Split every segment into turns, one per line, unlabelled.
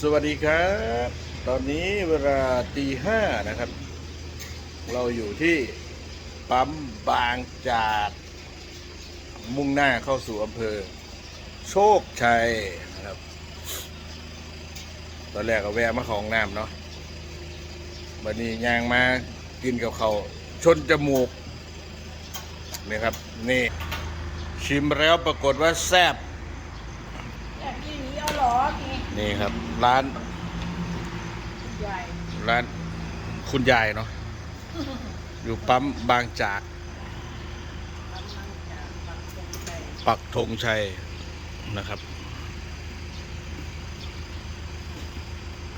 สวัสดีครับ ตอนนี้เวลาตีห้านะครับ เราอยู่ที่ปั๊มบางจากมุ่งหน้าเข้าสู่อำเภอ โชคชัยนะครับ ตอนแรกก็แวะมาของน้ำเนาะวันนี้ยางมากินกับเขาชนจมูกนี่ครับ นี่ ชิมแล้วปรากฏว่าแซ่บ
แบบนี้เอาหรอ นี่
นี่ครับ ร้าน
ใหญ่
ร้านคุณยายเนาะอยู่ปั๊มบางจาก
กำลังจะปักตรงใจ
ปักธงชัยนะครับ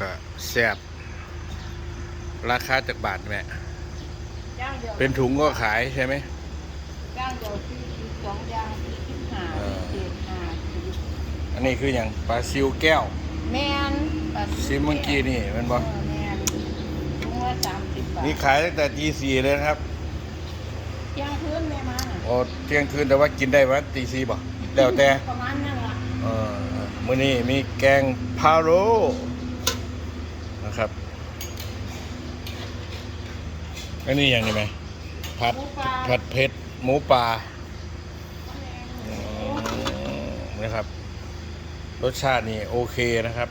ก็แซ่บราคาจากบาทแม่
ย่างเดียว
เป็นถุงก็ขายใช่ไหม
ย่างเดียวที่สองย่างที่สิบห้า
เออ
เจ็ดห้าสิบ
อันนี้คืออย่างปลาซิวแก้ว
แมนปลา
ซิมเมื่อกี้นี่แมันบอ
เออแมนถุงละสามสิบบาท
นี่ขายตั้งแต่ตีสี่เลยนะครับ
ย่างพื้นแม่มาน่ะ
โอ้เที่ยงคืนแต่ว่ากินได้วันตีสี่บ่แล้วแต่
ประมาณนั้นล่ะ
เออมื้อนี้มีแกงพาโรนะครับอันนี้อย่างนี้ไหมผัด
หมูปลา
ผัดเผ็ดหมูปลาอืมนะครับ รสชาตินี่โอเคนะครับ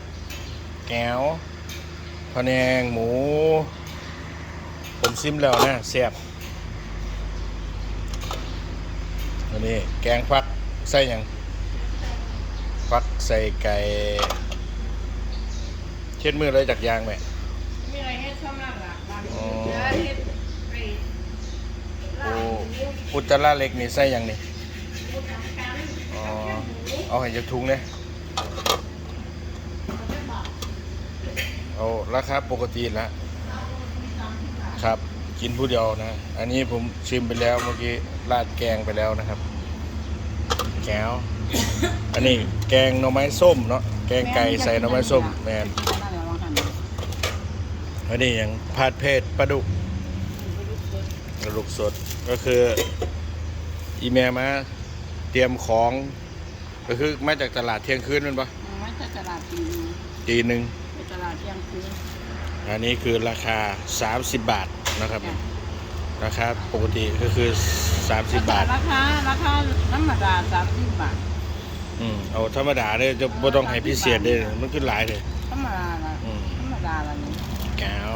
แก้วพะแนงหมู ผมซิมแล้วนะแซ่บอันนี้แกงฟักใส่หยังฟักใส่ไก่ เช็ดมือเลยจากยางไหม
มีอะไรให้ช่ำนั่นล่ะบาง
อ๋อ
ทีจะเฮ็ดไปลา
โอ้
บหมู
อุจจาระเล็กนี่ใส่หยังนี่
หมูสามชั้น
อ๋อ
กับแคบหมู
เอาให้จะทุงเนี่ย
เอาไปบอก
เอาราคาปกติแล้วครับ กินผู้เดียวนะ อันนี้ผมชิมไปแล้วเมื่อกี้ราดแกงไปแล้วนะครับ แก้ว อันนี้แกงหน่อไม้ส้มเนาะแกงไก่ใส่หน่อไม้ส้มแมน
นั่นแหละว่าหั่น
อันนี้อย่างผัดเผ็ดปลาดุกกระดูกสดก็คืออีเมลมาเตรียมของก็คือมาจากตลาดเที่ยงคืนแมันปะ
มันจะตลาดปีนึง
ตีหนึ่ง
ไปต ลาดเที่ยงคืน
อันนี้คือราคา 30 บาทนะครับ
จ้ะ
ราคาปกติก็คือ 30 บาท
ราคาราคาธรรมดาสามสิบบาท
อืมเอาธรรมดาเลยจะบ่ต้องให้พิเศษเลยมันขึ้นหลายเลย
ธรรมดาละ
อืม
ธรรมดาละนี่
แก้ว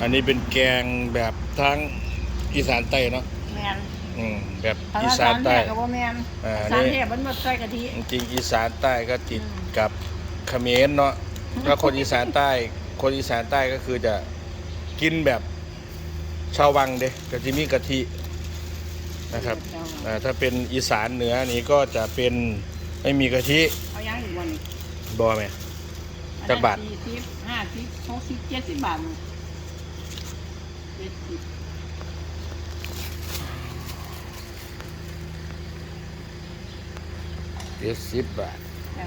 อันนี้เป็นแกงแบบทั้งอีสานใต้เนาะ
แมน
อืมแบบ
ถ้า
อี
ว่า
สานใต้
แม่กับว่าแมน
อ่า
สาร
นี่
เทพมันหมดใส่กะทิ
จริงๆอีสานใต้ก็ติด
อืม
กับ เขมรเนาะถ้าคนอีสานใต้ คนอีสานใต้ก็คือจะกินแบบชาววังเด้ก็จะมีกะทินะครับอ่าถ้าเป็นอีสานเหนือนี่ก็จะเป็นไม่มีกะทิ
เอาย่างอยู่บนนี้
บอไหมจักบาท
สี่สิบห้าสิบหกสิบเจ็ดสิบบาทลูกเจ็ดสิบ
เจ็ดสิบบาท
จ้ะ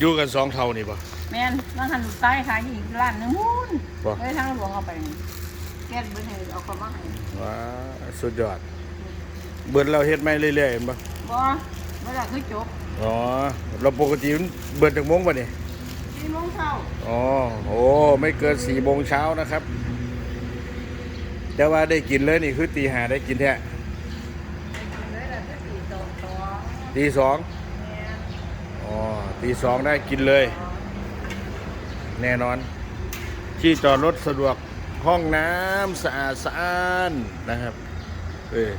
อยู่กันสองเท่านี่ปะ
แมนร้านหันใต้ขายอีกร้านหนึงมูน
บ่
ไว้ทางหลวงเอาไปแก๊สเบิ้ลให้เอาเข้ามาให้
ว้าสุดยอด เบิดเราเฮ็ดไม่เรื่อยๆเห็นปะ
บ่เวลาคือจบ
อ๋อ เราปกติมันเบิดจากโมงปะเนี่ย
สี่โมงเช้า
อ๋อ โอ้ ไม่เกินสี่โมงเช้านะครับ แต่ว่าได้กินเลยนี่คือตีหาได้กินแท้
ไปกินเลยล่ะจะสี่ตองสอง
ตีสอง
แม่น
อ๋อตีสองได้กินเลย แน่นอน ที่จอดรถสะดวกห้องน้ำสะอาดสะอ้านนะครับเออ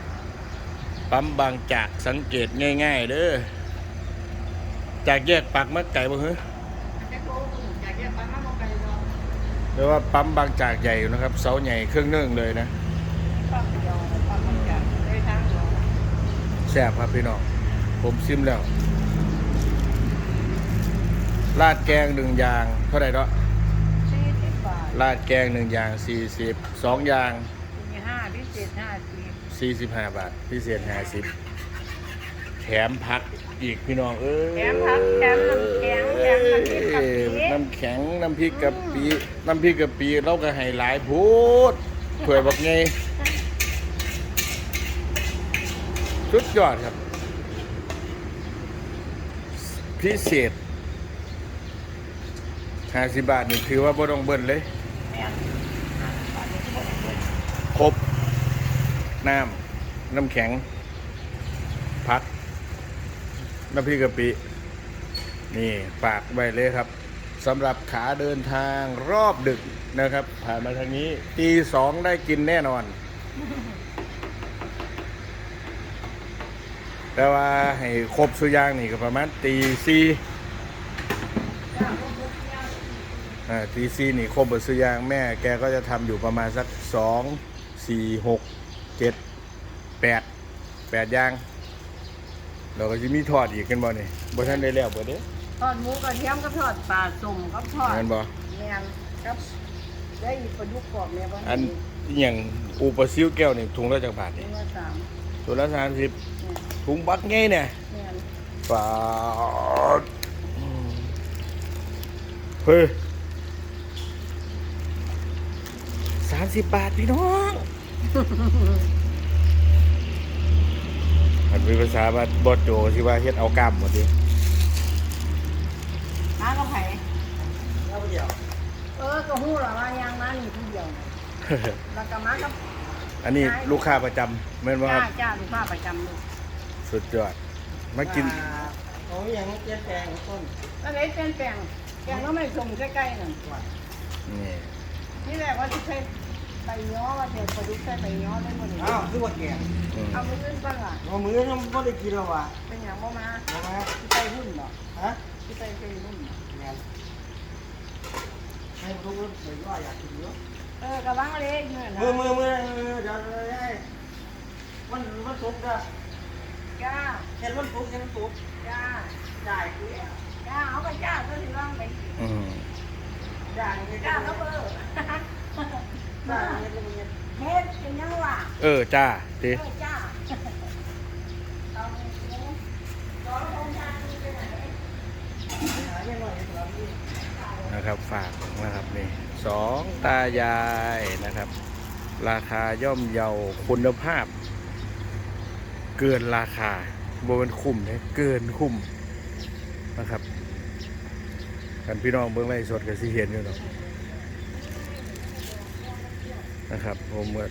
ปั๊มบางจากสังเกตง่าย ๆ เด้อจากแยกปากมัดไก่บ่เฮ้ย
จะโกงอยากแยกไปมากกว่าไกลเนาะ
เรียกว่าปั๊มบางจากใหญ่อยู่นะครับ เสาใหญ่เครื่องเนื่องเลยนะ
ปั๊มเดียวปั๊มมันจากได้ทางหลวง
แซ่บครับพี่น้องผมซิมแล้ว ราดแกงหนึ่งอย่าง เท่าไหร่เนาะ
สี่สิบบาท
ราดแกงหนึ่งอย่างสี่สิบสองอย่าง
มีห้าพิเศษห้าสิบ
สี่สิบห้าบาท พิเศษห้าสิบแถมพักอีกพี่น้องเอ้ย
แถมผักแถมน้ำแข็งแถมน้ำพริกกะปิ
น้ำแข็งน้ำพริกกะปิน้ำพริกกะปิเราก็ให้หลายพูดถวยบอกไงสุดยอดครับ พิเศษ ห้าสิบบาทนี่ถือว่าบ่ต้องเบิ้ลเลย ครบ น้ำ น้ำแข็ง พัก น้ำพริกกะปิ นี่ฝากไว้เลยครับสำหรับขาเดินทางรอบดึกนะครับ ผ่านมาทางนี้ตีสองได้กินแน่นอน แต่ว่าให้ครบสุยางนี่ก็ประมาณตีสี่อ่า ตีสี่นี่ครบหมดสุอยางแม่แกก็จะทำอยู่ประมาณสักสองสี่หกเจ็ดแปดแปดอย่าง เราก็จะมีทอดอีกกันบ่นี่บ่ท่านได้แล้วบ่เด้
ทอดหมูกระเทียมกับทอดปลาสุ่มกับทอด
แม่นบ่
แม่นครับได้อีกประยุกต์กรอบแม่บ่
อันอหย่างอูปลาซิวแก้วนี่ถุงละจักบาท
เป็
นี่
นว่าสาม
ถุงละสามสิบ
เนี่ย
ถุงบักไงเนี่ย
แม่น
ฝาดเฮ้ย สามสิบบาทพี่น้องมันเป็นภาษาบาบอดโจที่ว่าเฮ็ดเอากล้ามหมดดิ
มากับไผ
เอาเดียว
เออก็ฮู้ล่ะว่ายางมานี่ผู้เดียว แล้วก็มากับ
อันนี้ลูกค้าประจำแม่นบ่ค
จ้า
รับ
จ้าลูกค้าประจำลูก
สุดยอดมากิน
โอ้ยอย่างเจี๊ยบแกงต้น
อันไหนเป็นแปลงแกงก็ไม่ส่งใกล้ๆนั่น
นี่
นี่แหละว่าสิใช้ ใบย้อว่าเดี๋ยวประยุกต์ใช้ใบย้อได้หมดเลย
อ้าวคือว่าแกง
อืม
เอามืออื่นบ้างล่ะ
เอามือยังไม่ได้กินแล้วว่ะ
เป็นอย่างบ่มา
เอามา
ที่ไปหุ้นบ่
ฮะ
ที่ไปเป็นหุ้นบ่
แกงให้ทุกคนเห็นว่าอยากกินเยอะ
เออกระวังเล็กเนื้อนะ
มือมือมือเดี๋ยวให้มันมันสุกนะ
จ้า
เห็นมันสุกเห็นมันสุก
จ้า
ได้คือ
จ้าเอาไปจ้าก็สิว่างไป
อืม
ได้เห็น
จ้า
ได้
ก็เบอร์
ได้เห็นมันเห็น
เฮ็ดเป็นยังวะ
เออ จ้าติ
เออจ้าเอาหมูสององค์ชาติไปไหน
หายไม่หน่อยครับพี่
นะครับฝากนะครับนี่สองตายายนะครับ ราคาย่อมเยาคุณภาพ เกินราคาบนคุ้มเนี่ยเกินคุ้มนะครับกันพี่น้องเบื้องไล่สดกับสิเห็นอยู่เนาะนะครับผมก็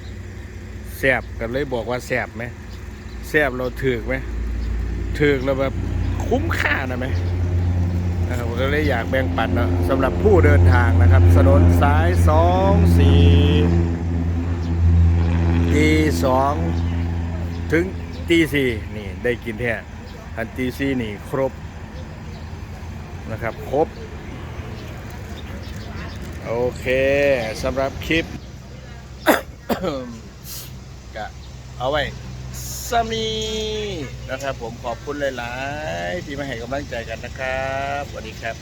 แซบกันเลยบอกว่าแซบไหมแซบเราถือไหมถือเราแบบคุ้มค่านะไหมนะครับผมก็เลยอยากแบ่งปันเนาะสำหรับผู้เดินทางนะครับถนนสายสองสี่ตีสองถึงตีสี่นี่ได้กินแท้อันตีสี่นี่ครบนะครับครบ โอเคสำหรับคลิป ก็เอาไว้สามีนะครับผมขอบคุณหลาย ๆ ที่มาให้กำลังใจกันนะครับสวัสดีครับ